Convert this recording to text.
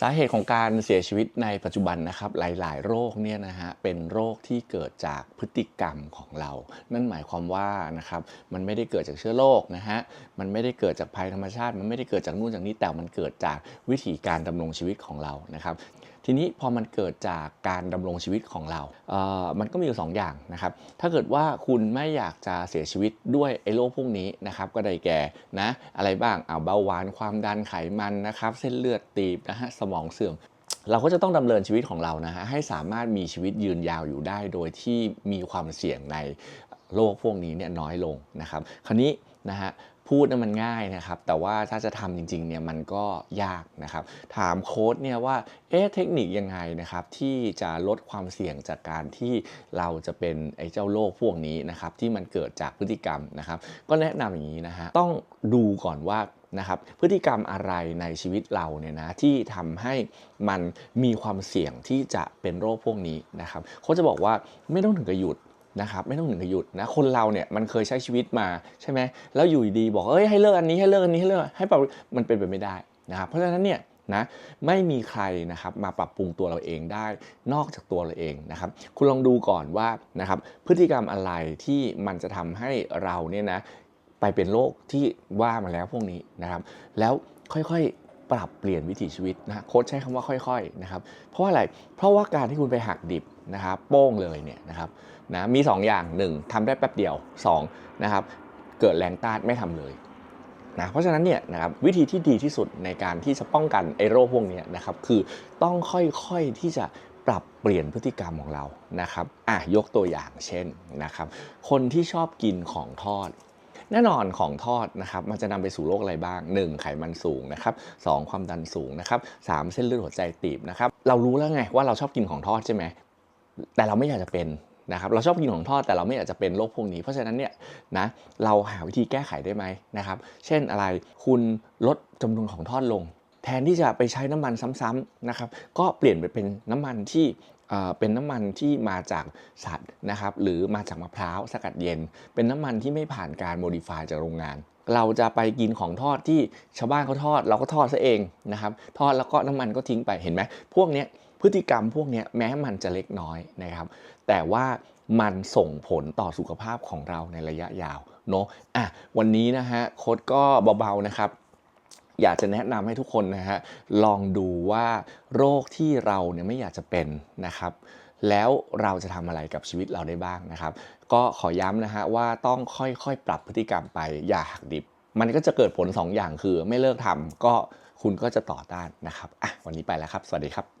สาเหตุของการเสียชีวิตในปัจจุบันนะครับหลาย ๆ โรคเนี่ยนะฮะเป็นโรคที่เกิดจากพฤติกรรมของเรา นั่นหมายความว่านะครับมันไม่ได้เกิดจากเชื้อโรคนะฮะมันไม่ได้เกิดจากภัยธรรมชาติ มันไม่ได้เกิดจากนู่นจากนี้แต่มันเกิดจากวิธีการดำรงชีวิตของเรานะครับ ทีนี้พอมันเกิดจากการดำรงชีวิตของเราเอ่อมันก็มีอยู่สองอย่างนะครับ ถ้าเกิดว่าคุณไม่อยากจะเสียชีวิตด้วยไอ้โรคพวกนี้นะครับ ก็ได้แก่นะอะไรบ้างอ่าเบาหวานความดันไขมันนะครับ เส้นเลือดตีบนะฮะสมองเสื่อมเราก็จะต้องดำเนินชีวิตของเรานะฮะให้สามารถมีชีวิตยืนยาวอยู่ได้ โดยที่มีความเสี่ยงใน โรคพวกนี้เนี่ยน้อยลงนะครับ คราวนี้นะฮะพูดนั้นมันง่ายนะครับ แต่ว่าถ้าจะทำจริงๆเนี่ยมันก็ยากนะครับ ถามโค้ดเนี่ยว่าเอ๊ะเทคนิคยังไงนะครับที่จะลดความเสี่ยงจากการที่เราจะเป็นไอ้เจ้าโรคพวกนี้นะครับที่มันเกิดจากพฤติกรรมนะครับ ก็แนะนำอย่างนี้นะฮะต้องดูก่อนว่านะครับพฤติกรรมอะไรในชีวิตเราเนี่ยนะที่ทำให้มันมีความเสี่ยงที่จะเป็นโรคพวกนี้นะครับเขาจะบอกว่าไม่ต้องถึงกับหยุด นะครับไม่ต้องถึงกับหยุดนะคนเราเนี่ยมันเคยใช้ชีวิตมาใช่ไหมแล้วอยู่ดีบอกเอ้ยให้เลิกอันนี้ให้เลิกอันนี้ให้เลิกให้ปรับมันเป็นไปไม่ได้นะครับเพราะฉะนั้นเนี่ยนะไม่มีใครนะครับมาปรับปรุงตัวเราเองได้นอกจากตัวเราเองนะครับ คุณลองดูก่อนว่านะครับพฤติกรรมอะไรที่มันจะทำให้เราเนี่ยนะไปเป็นโรคที่ว่ามาแล้วพวกนี้นะครับ แล้วค่อยๆ ปรับเปลี่ยนวิถีชีวิตนะโค้ชใช้คำว่าค่อยๆนะครับเพราะว่าอะไรเพราะว่าการที่คุณไปหักดิบนะครับโป้งเลยเนี่ยนะครับนะมี 2 อย่าง 1ทำได้แป๊บเดียว2นะครับเกิดแรงต้านไม่ทำเลยนะเพราะฉะนั้นเนี่ยนะครับวิธีที่ดีที่สุดในการที่จะป้องกันไอ้โรคพวกนี้นะครับคือต้องค่อยๆที่จะปรับเปลี่ยนพฤติกรรมของเรานะครับอะยกตัวอย่างเช่นนะครับคนที่ชอบกินของทอด แน่นอนของทอดนะครับมันจะนำไปสู่โรคอะไรบ้าง 1. ไขมันสูงนะครับสความดันสูงนะครับสเส้นเลือดหัวใจตีบนะครับเรารู้แล้วไงว่าเราชอบกินของทอดใช่ไหมแต่เราไม่อยากจะเป็นนะครับเราชอบกินของทอดแต่เราไม่อยากจะเป็นโรคพวกนี้ เพราะฉะนั้นเนี่ยนะเราหาวิธีแก้ไขได้ไหมนะครับเช่นอะไรคุณลดจำนวนของทอดลง แทนที่จะไปใช้น้ำมันซ้ำๆนะครับก็เปลี่ยนไปเป็นน้ำมันที่เป็นน้ำมันที่มาจากสัตว์นะครับหรือมาจากมะพร้าวสกัดเย็น เป็นน้ำมันที่ไม่ผ่านการโมดิฟายจากโรงงาน เราจะไปกินของทอดที่ชาวบ้านเขาทอด เราก็ทอดซะเองนะครับทอดแล้วก็น้ำมันก็ทิ้งไปเห็นไหมพวกนี้พฤติกรรมพวกนี้แม้มันจะเล็กน้อยนะครับ แต่ว่ามันส่งผลต่อสุขภาพของเราในระยะยาวเนาะอะวันนี้นะฮะโค้ดก็เบาๆนะครับ อยากจะแนะนำให้ทุกคนนะฮะลองดูว่าโรคที่เราเนี่ยไม่อยากจะเป็นนะครับ แล้วเราจะทำอะไรกับชีวิตเราได้บ้างนะครับ ก็ขอย้ำนะฮะว่าต้องค่อยๆ ปรับพฤติกรรมไปอย่าหักดิบ มันก็จะเกิดผล2ออย่างคือไม่เลิกทำก็คุณก็จะต่อต้านนะครับอะวันนี้ไปแล้วครับ สวัสดีครับ